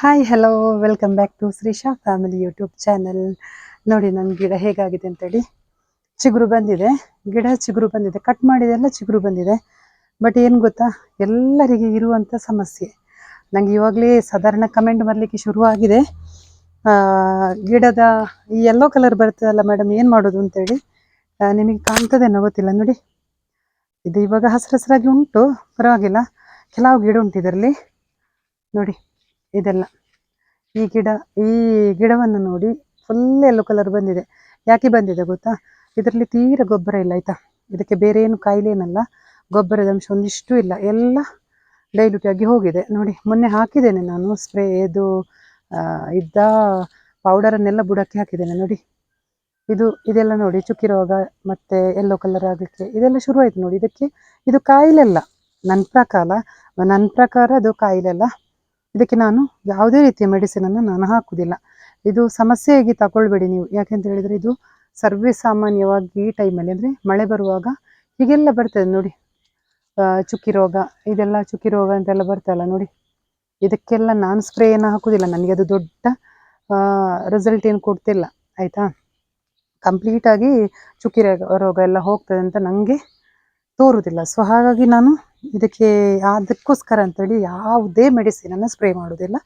Hi hello welcome back to Shreesha family YouTube channel ನೋಡಿ ನನ್ನ ಗಿಡ ಹೇಗಾಗಿದೆ ಅಂತೇಳಿ. ಚಿಗುರು ಬಂದಿದೆ. ಗಿಡ ಚಿಗುರು ಬಂದಿದೆ. ಕಟ್ ಮಾಡಿದೆಲ್ಲ ಚಿಗುರು ಬಂದಿದೆ. ಬಟ್ ಏನು ಗೊತ್ತಾ? ಎಲ್ಲರಿಗೆ ಇರುವಂಥ ಸಮಸ್ಯೆ. ನನಗೆ ಇವಾಗಲೇ ಸಾಧಾರಣ ಕಮೆಂಟ್ ಬರಲಿಕ್ಕೆ ಶುರುವಾಗಿದೆ ಗಿಡದ ಈ ಎಲ್ಲೋ ಕಲರ್ ಬರ್ತದಲ್ಲ ಮೇಡಮ್ ಏನು ಮಾಡೋದು ಅಂತೇಳಿ. ನಿಮಗೆ ಕಾಣ್ತದೇನೋ ಗೊತ್ತಿಲ್ಲ. ನೋಡಿ. ಇದು ಇವಾಗ ಹಸಿರು ಹಸಿರಾಗಿ ಉಂಟು. ಪರವಾಗಿಲ್ಲ. ಕೆಲವು ಗಿಡ ಉಂಟು ಇದರಲ್ಲಿ. ನೋಡಿ. ಇದೆಲ್ಲ. ಈ ಗಿಡ, ಈ ಗಿಡವನ್ನು ನೋಡಿ ಫುಲ್ ಎಲ್ಲೋ ಕಲರ್ ಬಂದಿದೆ. ಯಾಕೆ ಬಂದಿದೆ ಗೊತ್ತಾ? ಇದರಲ್ಲಿ ತೀರ ಗೊಬ್ಬರ ಇಲ್ಲ, ಆಯ್ತಾ? ಇದಕ್ಕೆ ಬೇರೆ ಏನು ಕಾಯಿಲೆ ಏನಲ್ಲ ಗೊಬ್ಬರದ ಅಂಶ ಒಂದಿಷ್ಟು ಇಲ್ಲ. ಎಲ್ಲ ಡೈಲ್ಯೂಟ್ ಆಗಿ ಹೋಗಿದೆ. ನೋಡಿ, ಮೊನ್ನೆ ಹಾಕಿದ್ದೇನೆ ನಾನು ಸ್ಪ್ರೇ ಇದು ಇದ್ದ ಪೌಡರನ್ನೆಲ್ಲ ಬುಡಕ್ಕೆ ಹಾಕಿದ್ದೇನೆ, ನೋಡಿ. ಇದು, ಇದೆಲ್ಲ ನೋಡಿ, ಚುಕ್ಕಿ ರೋಗ ಮತ್ತೆ ಎಲ್ಲೋ ಕಲರ್ ಆಗಲಿಕ್ಕೆ ಇದೆಲ್ಲ ಶುರುವಾಯಿತು ನೋಡಿ. ಇದಕ್ಕೆ ಇದು ಕಾಯಿಲೆ ಅಲ್ಲ. ನನ್ನ ಪ್ರಕಾರ ನನ್ನ ಪ್ರಕಾರ ಅದು ಕಾಯಿಲೆ ಅಲ್ಲ. ಇದಕ್ಕೆ ನಾನು ಯಾವುದೇ ರೀತಿಯ ಮೆಡಿಸಿನನ್ನು ನಾನು ಹಾಕುವುದಿಲ್ಲ. ಇದು ಸಮಸ್ಯೆಯಾಗಿ ತಗೊಳ್ಬೇಡಿ ನೀವು. ಯಾಕೆಂತ ಹೇಳಿದರೆ ಇದು ಸರ್ವೇ ಸಾಮಾನ್ಯವಾಗಿ ಈ ಟೈಮಲ್ಲಿ ಅಂದರೆ ಮಳೆ ಬರುವಾಗ ಹೀಗೆಲ್ಲ ಬರ್ತದೆ ನೋಡಿ. ಚುಕ್ಕಿ ರೋಗ, ಇದೆಲ್ಲ ಚುಕ್ಕಿ ರೋಗ ಅಂತೆಲ್ಲ ಬರ್ತಲ್ಲ ನೋಡಿ. ಇದಕ್ಕೆಲ್ಲ ನಾನು ಸ್ಪ್ರೇ ಏನು ಹಾಕುವುದಿಲ್ಲ. ನನಗೆ ಅದು ದೊಡ್ಡ ರಿಸಲ್ಟ್ ಏನು ಕೊಡ್ತಿಲ್ಲ. ಆಯಿತಾ? ಕಂಪ್ಲೀಟಾಗಿ ಚುಕ್ಕಿ ರೋಗ ಎಲ್ಲ ಹೋಗ್ತದೆ ಅಂತ ನನಗೆ ತೋರುವುದಿಲ್ಲ ಸೊ ಹಾಗಾಗಿ ನಾನು ಇದಕ್ಕೆ ಅದಕ್ಕೋಸ್ಕರ ಅಂತೇಳಿ ಯಾವುದೇ ಮೆಡಿಸಿನನ್ನು ಸ್ಪ್ರೇ ಮಾಡೋದಿಲ್ಲ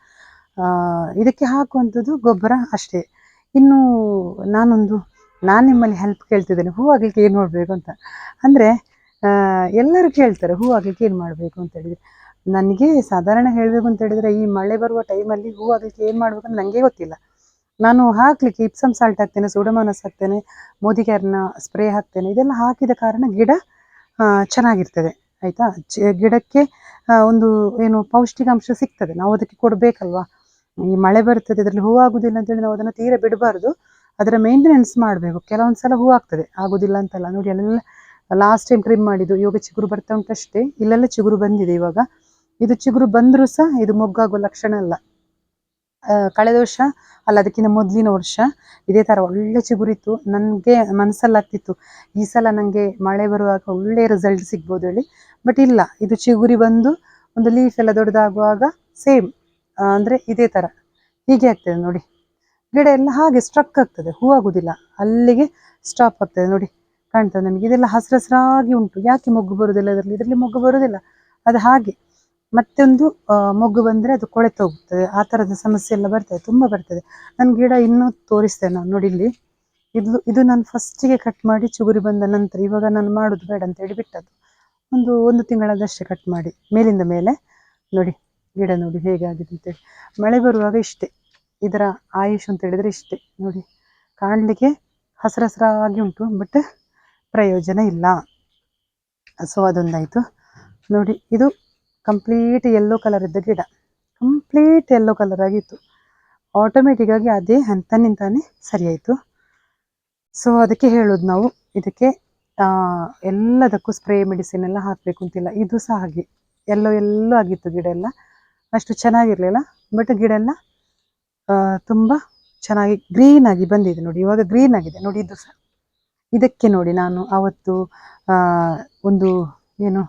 ಇದಕ್ಕೆ ಹಾಕುವಂಥದ್ದು ಗೊಬ್ಬರ ಅಷ್ಟೇ. ಇನ್ನು ನಾನೊಂದು, ನಾನು ನಿಮ್ಮಲ್ಲಿ ಹೆಲ್ಪ್ ಕೇಳ್ತಿದ್ದೇನೆ. ಹೂ ಆಗಲಿಕ್ಕೆ ಏನು ಮಾಡಬೇಕು ಅಂತ? ಅಂದರೆ ಎಲ್ಲರೂ ಕೇಳ್ತಾರೆ ಹೂ ಆಗಲಿಕ್ಕೆ ಏನು ಮಾಡಬೇಕು ಅಂತ ಹೇಳಿದರೆ. ನನಗೆ ಸಾಧಾರಣ ಹೇಳಬೇಕು ಅಂತ ಹೇಳಿದರೆ, ಈ ಮಳೆ ಬರುವ ಟೈಮಲ್ಲಿ ಹೂ ಆಗಲಿಕ್ಕೆ ಏನು ಮಾಡಬೇಕು ಅಂತ ನನಗೆ ಗೊತ್ತಿಲ್ಲ. ನಾನು ಹಾಕಲಿಕ್ಕೆ ಇಪ್ಸಮ್ ಸಾಲ್ಟ್ ಹಾಕ್ತೇನೆ ಸೂಡೋಮೋನಸ್ ಹಾಕ್ತೇನೆ ಮೋದಿಕ್ಯಾರ್ನ ಸ್ಪ್ರೇ ಹಾಕ್ತೇನೆ, ಇದೆಲ್ಲ ಹಾಕಿದ ಕಾರಣ ಗಿಡ ಚೆನ್ನಾಗಿರ್ತದೆ, ಆಯಿತಾ? ಗಿಡಕ್ಕೆ ಒಂದು ಏನು ಪೌಷ್ಟಿಕಾಂಶ ಸಿಗ್ತದೆ. ನಾವು ಅದಕ್ಕೆ ಕೊಡಬೇಕಲ್ವಾ? ಈ ಮಳೆ ಬರ್ತದೆ, ಅದರಲ್ಲಿ ಹೂ ಆಗುದಿಲ್ಲ ಅಂತೇಳಿ ನಾವು ಅದನ್ನು ತೀರ ಬಿಡಬಾರ್ದು. ಅದರ ಮೇಂಟೆನೆನ್ಸ್ ಮಾಡಬೇಕು. ಕೆಲವೊಂದು ಸಲ ಹೂ ಆಗ್ತದೆ. ಆಗುದಿಲ್ಲ ಅಂತಲ್ಲ. ನೋಡಿ, ಅಲ್ಲೆಲ್ಲ ಲಾಸ್ಟ್ ಟೈಮ್ ಟ್ರಿಮ್ ಮಾಡಿದ್ದು, ಇವಾಗ ಚಿಗುರು ಬರ್ತಾ ಉಂಟಷ್ಟೇ. ಇಲ್ಲೆಲ್ಲ ಚಿಗುರು ಬಂದಿದೆ ಇವಾಗ. ಇದು ಚಿಗುರು ಬಂದರೂ ಸಹ ಇದು ಮೊಗ್ಗಾಗುವ ಲಕ್ಷಣ ಅಲ್ಲ. ಕಳೆದ ವರ್ಷ ಅಲ್ಲ, ಅದಕ್ಕಿಂತ ಮೊದಲಿನ ವರ್ಷ ಇದೇ ಥರ ಒಳ್ಳೆ ಚಿಗುರಿತ್ತು. ನನಗೆ ಮನಸ್ಸಲ್ಲಾಗ್ತಿತ್ತು ಈ ಸಲ ನನಗೆ ಮಳೆ ಬರುವಾಗ ಒಳ್ಳೆ ರಿಸಲ್ಟ್ ಸಿಗ್ಬೋದು ಹೇಳಿ. ಬಟ್ ಇಲ್ಲ, ಇದು ಚಿಗುರಿ ಬಂದು ಒಂದು ಲೀಫ್ ಎಲ್ಲ ದೊಡ್ಡದಾಗುವಾಗ ಸೇಮ್ ಅಂದರೆ ಇದೇ ಥರ ಹೀಗೆ ಆಗ್ತದೆ ನೋಡಿ. ಗಿಡ ಎಲ್ಲ ಹಾಗೆ ಸ್ಟ್ರಕ್ ಆಗ್ತದೆ, ಹೂ ಆಗುದಿಲ್ಲ. ಅಲ್ಲಿಗೆ ಸ್ಟಾಪ್ ಆಗ್ತದೆ ನೋಡಿ. ಕಾಣ್ತದೆ ನಮಗೆ ಇದೆಲ್ಲ ಹಸಿರು ಹಸಿರಾಗಿ ಉಂಟು. ಯಾಕೆ ಮೊಗ್ಗು ಬರೋದಿಲ್ಲ? ಇದರಲ್ಲಿ ಇದರಲ್ಲಿ ಮೊಗ್ಗು ಬರೋದಿಲ್ಲ. ಅದು ಹಾಗೆ. ಮತ್ತೊಂದು ಮೊಗ್ಗು ಬಂದರೆ ಅದು ಕೊಳೆತು ಹೋಗ್ತದೆ ಆ ಥರದ ಸಮಸ್ಯೆ ಎಲ್ಲ ಬರ್ತದೆ, ತುಂಬ ಬರ್ತದೆ. ನನ್ನ ಗಿಡ ಇನ್ನೂ ತೋರಿಸ್ತೇನೆ ನಾನು ನೋಡಿ ಇಲ್ಲಿ. ಇದು ಇದು ನಾನು ಫಸ್ಟಿಗೆ ಕಟ್ ಮಾಡಿ ಚುಗುರಿ ಬಂದ ನಂತರ ಇವಾಗ ನಾನು ಮಾಡೋದು ಬೇಡ ಅಂತ ಹೇಳಿ ಬಿಟ್ಟದ್ದು. ಒಂದು ಒಂದು ತಿಂಗಳದಷ್ಟೇ ಕಟ್ ಮಾಡಿ, ಮೇಲಿಂದ ಮೇಲೆ ನೋಡಿ, ಗಿಡ ನೋಡಿ ಹೇಗೆ ಆಗಿದೆ ಅಂತೇಳಿ ಮಳೆ ಬರುವಾಗ ಇಷ್ಟೇ, ಇದರ ಆಯುಷ್ ಅಂತ ಹೇಳಿದರೆ ಇಷ್ಟೇ ನೋಡಿ. ಕಾಣಲಿಕ್ಕೆ ಹಸಿರು ಉಂಟು ಬಟ್ ಪ್ರಯೋಜನ ಇಲ್ಲ. ಸೊ ಅದೊಂದಾಯಿತು. ನೋಡಿ, ಇದು ಕಂಪ್ಲೀಟ್ ಯೆಲ್ಲೋ ಕಲರ್ ಇದ್ದ ಗಿಡ. ಕಂಪ್ಲೀಟ್ ಯೆಲ್ಲೋ ಕಲರ್ ಆಗಿತ್ತು. ಆಟೋಮೆಟಿಕ್ಕಾಗಿ ಅದೇ ತನ್ನಿಂತಾನೆ ಸರಿಯಾಯಿತು. ಸೊ ಅದಕ್ಕೆ ಹೇಳೋದು ನಾವು, ಇದಕ್ಕೆ ಎಲ್ಲದಕ್ಕೂ ಸ್ಪ್ರೇ ಮೆಡಿಸಿನ್ ಎಲ್ಲ ಹಾಕಬೇಕು ಅಂತಿಲ್ಲ. ಇದು ಸಹ ಹಾಗೆ. ಎಲ್ಲೋ ಎಲ್ಲೋ ಆಗಿತ್ತು ಗಿಡ ಎಲ್ಲ. ಅಷ್ಟು ಚೆನ್ನಾಗಿರಲಿಲ್ಲ ಬಟ್ ಗಿಡ ಎಲ್ಲ ತುಂಬ ಚೆನ್ನಾಗಿ ಗ್ರೀನ್ ಆಗಿ ಬಂದಿದೆ ನೋಡಿ. ಇವಾಗ ಗ್ರೀನ್ ಆಗಿದೆ ನೋಡಿ ಇದು ಸಹ. ಇದಕ್ಕೆ ನೋಡಿ ನಾನು ಅವತ್ತು ಒಂದು, ಏನು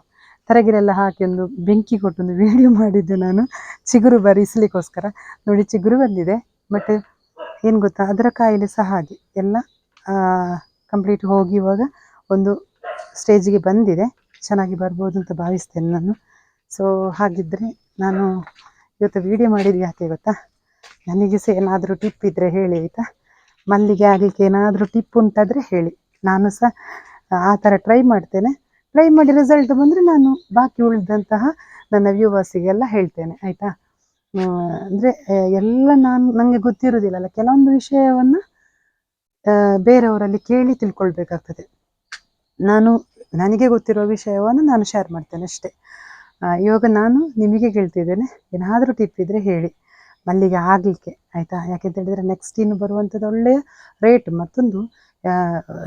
ತರಗಿರೆಲ್ಲ ಹಾಕಿ ಒಂದು ಬೆಂಕಿ ಕೊಟ್ಟು ಒಂದು ವಿಡಿಯೋ ಮಾಡಿದ್ದೆ ನಾನು. ಚಿಗುರು ಬರಿಸಲಿಕ್ಕೋಸ್ಕರ. ನೋಡಿ, ಚಿಗುರು ಬಂದಿದೆ. ಬಟ್ ಏನು ಗೊತ್ತಾ? ಅದರ ಕಾಯಿಲೆ ಸಹ ಹಾಗೆ. ಎಲ್ಲ ಕಂಪ್ಲೀಟ್ ಹೋಗಿ ಇವಾಗ ಒಂದು ಸ್ಟೇಜಿಗೆ ಬಂದಿದೆ. ಚೆನ್ನಾಗಿ ಬರ್ಬೋದು ಅಂತ ಭಾವಿಸ್ತೇನೆ ನಾನು. ಸೊ ಹಾಗಿದ್ದರೆ ನಾನು ಇವತ್ತು ವಿಡಿಯೋ ಮಾಡಿದ್ದು ಯಾಕೆ ಗೊತ್ತಾ? ನನಗೆ ಸಹ ಏನಾದರೂ ಟಿಪ್ ಇದ್ದರೆ ಹೇಳಿ, ಆಯಿತಾ? ಮಲ್ಲಿಗೆ ಆಗಲಿಕ್ಕೆ ಏನಾದರೂ ಟಿಪ್ ಉಂಟಾದರೆ ಹೇಳಿ. ನಾನು ಸಹ ಆ ಥರ ಟ್ರೈ ಮಾಡ್ತೇನೆ. ಟ್ರೈ ಮಾಡಿ ರಿಸಲ್ಟ್ ಬಂದರೆ ನಾನು ಬಾಕಿ ಉಳಿದಂತಹ ನನ್ನ ವ್ಯೂವರ್ಸಿಗೆಲ್ಲ ಹೇಳ್ತೇನೆ, ಆಯಿತಾ? ಅಂದರೆ ಎಲ್ಲ ನಾನು ನನಗೆ ಗೊತ್ತಿರೋದಿಲ್ಲಲ್ಲ ಕೆಲವೊಂದು ವಿಷಯವನ್ನು ಬೇರೆಯವರಲ್ಲಿ ಕೇಳಿ ತಿಳ್ಕೊಳ್ಬೇಕಾಗ್ತದೆ. ನಾನು, ನನಗೆ ಗೊತ್ತಿರೋ ವಿಷಯವನ್ನು ನಾನು ಶೇರ್ ಮಾಡ್ತೇನೆ ಅಷ್ಟೇ. ಇವಾಗ ನಾನು ನಿಮಗೆ ಕೇಳ್ತಿದ್ದೇನೆ, ಏನಾದರೂ ಟಿಪ್ ಇದ್ದರೆ ಹೇಳಿ. ಮಲ್ಲಿಗೆ ಆಗಲಿಕ್ಕೆ, ಆಯಿತಾ? ಯಾಕೆಂತ ಹೇಳಿದರೆ ನೆಕ್ಸ್ಟ್ ಇನ್ನು ಬರುವಂಥದ್ದು ಒಳ್ಳೆಯ ರೇಟ್ ಮತ್ತೊಂದು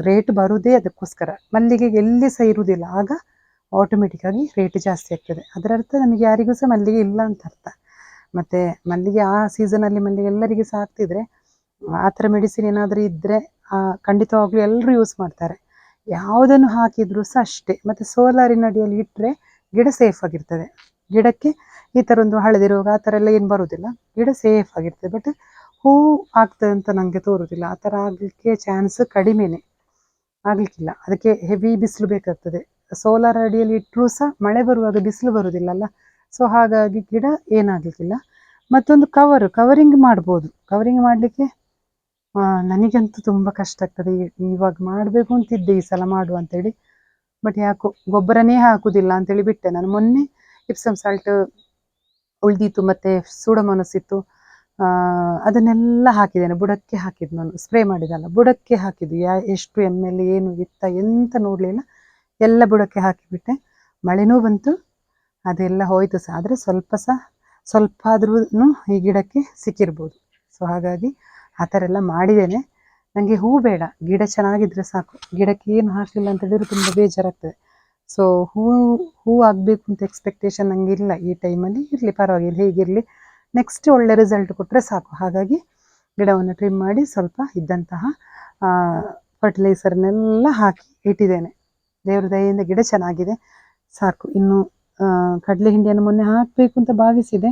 ರೇಟ್ ಬರೋದೇ ಅದಕ್ಕೋಸ್ಕರ. ಮಲ್ಲಿಗೆ ಎಲ್ಲಿ ಸಹ ಇರುವುದಿಲ್ಲ ಆಗ ಆಟೋಮೆಟಿಕ್ಕಾಗಿ ರೇಟ್ ಜಾಸ್ತಿ ಆಗ್ತದೆ. ಅದರ ಅರ್ಥ ನಮಗೆ ಯಾರಿಗೂ ಸಹ ಮಲ್ಲಿಗೆ ಇಲ್ಲ ಅಂತ ಅರ್ಥ. ಮತ್ತೆ ಮಲ್ಲಿಗೆ ಆ ಸೀಸನಲ್ಲಿ ಮಲ್ಲಿಗೆ ಎಲ್ಲರಿಗೂ ಸಹ ಆಗ್ತಿದ್ರೆ, ಆ ಥರ ಮೆಡಿಸಿನ್ ಏನಾದರೂ ಇದ್ದರೆ ಖಂಡಿತವಾಗ್ಲೂ ಎಲ್ಲರೂ ಯೂಸ್ ಮಾಡ್ತಾರೆ. ಯಾವುದನ್ನು ಹಾಕಿದರೂ ಸಹ ಅಷ್ಟೇ. ಮತ್ತೆ ಸೋಲಾರಿನ ಅಡಿಯಲ್ಲಿ ಇಟ್ಟರೆ ಗಿಡ ಸೇಫ್ ಆಗಿರ್ತದೆ. ಗಿಡಕ್ಕೆ ಈ ಥರ ಒಂದು ಹಳದಿ ರೋಗ ಆ ಥರ ಎಲ್ಲ ಏನು ಬರುವುದಿಲ್ಲ ಗಿಡ ಸೇಫ್ ಆಗಿರ್ತದೆ. ಬಟ್ ಹೂ ಆಗ್ತದೆ ಅಂತ ನನಗೆ ತೋರುದಿಲ್ಲ. ಆ ಥರ ಆಗಲಿಕ್ಕೆ ಚಾನ್ಸ್ ಕಡಿಮೆನೆ. ಆಗಲಿಕ್ಕಿಲ್ಲ. ಅದಕ್ಕೆ ಹೆವಿ ಬಿಸಿಲು ಬೇಕಾಗ್ತದೆ. ಸೋಲಾರ್ ಅಡಿಯಲ್ಲಿ ಇಟ್ಟರೂ ಸಹ ಮಳೆ ಬರುವಾಗ ಬಿಸಿಲು ಬರುವುದಿಲ್ಲಲ್ಲ ಸೊ ಹಾಗಾಗಿ ಗಿಡ ಏನಾಗಲಿಕ್ಕಿಲ್ಲ. ಮತ್ತೊಂದು ಕವರ್ ಕವರಿಂಗ್ ಮಾಡ್ಬೋದು. ಕವರಿಂಗ್ ಮಾಡಲಿಕ್ಕೆ ನನಗಂತೂ ತುಂಬ ಕಷ್ಟ ಆಗ್ತದೆ. ಇವಾಗ ಮಾಡಬೇಕು ಅಂತಿದ್ದೆ ಈ ಸಲ ಮಾಡುವ ಅಂತೇಳಿ. ಬಟ್ ಯಾಕೋ ಗೊಬ್ಬರನೇ ಹಾಕುದಿಲ್ಲ ಅಂತೇಳಿ ಬಿಟ್ಟೆ ನಾನು. ಮೊನ್ನೆ ಇಪ್ಸಮ್ ಸಾಲ್ಟ್ ಉಳ್ದಿತ್ತು, ಮತ್ತೆ ಸೂಡಮನಸ್ಸಿತ್ತು. ಅದನ್ನೆಲ್ಲ ಹಾಕಿದ್ದೇನೆ. ಬುಡಕ್ಕೆ ಹಾಕಿದ್ದು ನಾನು. ಸ್ಪ್ರೇ ಮಾಡಿದಲ್ಲ ಬುಡಕ್ಕೆ ಹಾಕಿದ್ದು. ಯಾ, ಎಷ್ಟು ಎಂ ಎಲ್ ಏನು ಇತ್ತ, ಎಂತ ನೋಡಲಿಲ್ಲ. ಎಲ್ಲ ಬುಡಕ್ಕೆ ಹಾಕಿಬಿಟ್ಟೆ. ಮಳೆನೂ ಬಂತು. ಅದೆಲ್ಲ ಹೋಯ್ತು ಸಹ. ಆದರೆ ಸ್ವಲ್ಪ ಸಹ ಸ್ವಲ್ಪ ಆದ್ರೂ ಈ ಗಿಡಕ್ಕೆ ಸಿಕ್ಕಿರ್ಬೋದು. ಸೊ ಹಾಗಾಗಿ ಆ ಥರ ಎಲ್ಲ ಮಾಡಿದ್ದೇನೆ. ನನಗೆ ಹೂ ಬೇಡ. ಗಿಡ ಚೆನ್ನಾಗಿದ್ರೆ ಸಾಕು. ಗಿಡಕ್ಕೆ ಏನು ಹಾಕಲಿಲ್ಲ ಅಂತ ಹೇಳಿದ್ರೆ ತುಂಬ ಬೇಜಾರಾಗ್ತದೆ. ಸೊ ಹೂ ಹೂ ಆಗಬೇಕು ಅಂತ ಎಕ್ಸ್ಪೆಕ್ಟೇಷನ್ ನನಗಿಲ್ಲ ಈ ಟೈಮಲ್ಲಿ ಇರಲಿ. ಪರವಾಗಿಲ್ಲ. ಹೇಗಿರಲಿ. ನೆಕ್ಸ್ಟ್ ಒಳ್ಳೆ ರಿಸಲ್ಟ್ ಕೊಟ್ಟರೆ ಸಾಕು. ಹಾಗಾಗಿ ಗಿಡವನ್ನು ಟ್ರಿಮ್ ಮಾಡಿ ಸ್ವಲ್ಪ ಇದ್ದಂತಹ ಫರ್ಟಿಲೈಸರ್ನೆಲ್ಲ ಹಾಕಿ ಇಟ್ಟಿದ್ದೇನೆ. ದೇವ್ರ ದಯೆಯಿಂದ ಗಿಡ ಚೆನ್ನಾಗಿದೆ. ಸಾಕು. ಇನ್ನು ಕಡಲೆ ಹಿಂಡಿಯನ್ನು ಮೊನ್ನೆ ಹಾಕಬೇಕು ಅಂತ ಭಾವಿಸಿದೆ.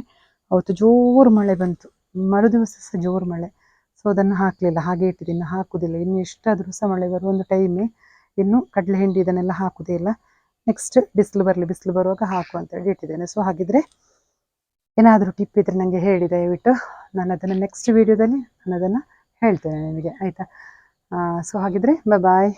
ಅವತ್ತು ಜೋರು ಮಳೆ ಬಂತು. ಮರು ದಿವಸ ಸಹ ಜೋರು ಮಳೆ. ಸೊ ಅದನ್ನು ಹಾಕಲಿಲ್ಲ. ಹಾಗೆ ಇಟ್ಟಿದ್ದೀನಿ ಹಾಕುವುದಿಲ್ಲ. ಇನ್ನು ಎಷ್ಟಾದರೂ ಸಹ ಮಳೆ ಬರುವ ಒಂದು ಟೈಮೇ ಇನ್ನು ಕಡಲೆ ಹಿಂಡಿ ಇದನ್ನೆಲ್ಲ ಹಾಕುವುದೇ ಇಲ್ಲ. ನೆಕ್ಸ್ಟ್ ಬಿಸಿಲು ಬರಲಿ. ಬಿಸಿಲು ಬರುವಾಗ ಹಾಕು ಅಂತೇಳಿ ಇಟ್ಟಿದ್ದೇನೆ. ಸೊ ಹಾಗಿದ್ರೆ ಏನಾದರೂ ಟಿಪ್ ಇದ್ರೆ ನನಗೆ ಹೇಳಿ ದಯವಿಟ್ಟು. ನಾನು ಅದನ್ನು ನೆಕ್ಸ್ಟ್ ವೀಡಿಯೋದಲ್ಲಿ ನಾನು ಅದನ್ನು ಹೇಳ್ತೇನೆ ನಿಮಗೆ, ಆಯಿತಾ? ಸೊ ಹಾಗಿದ್ರೆ ಬಾಯ್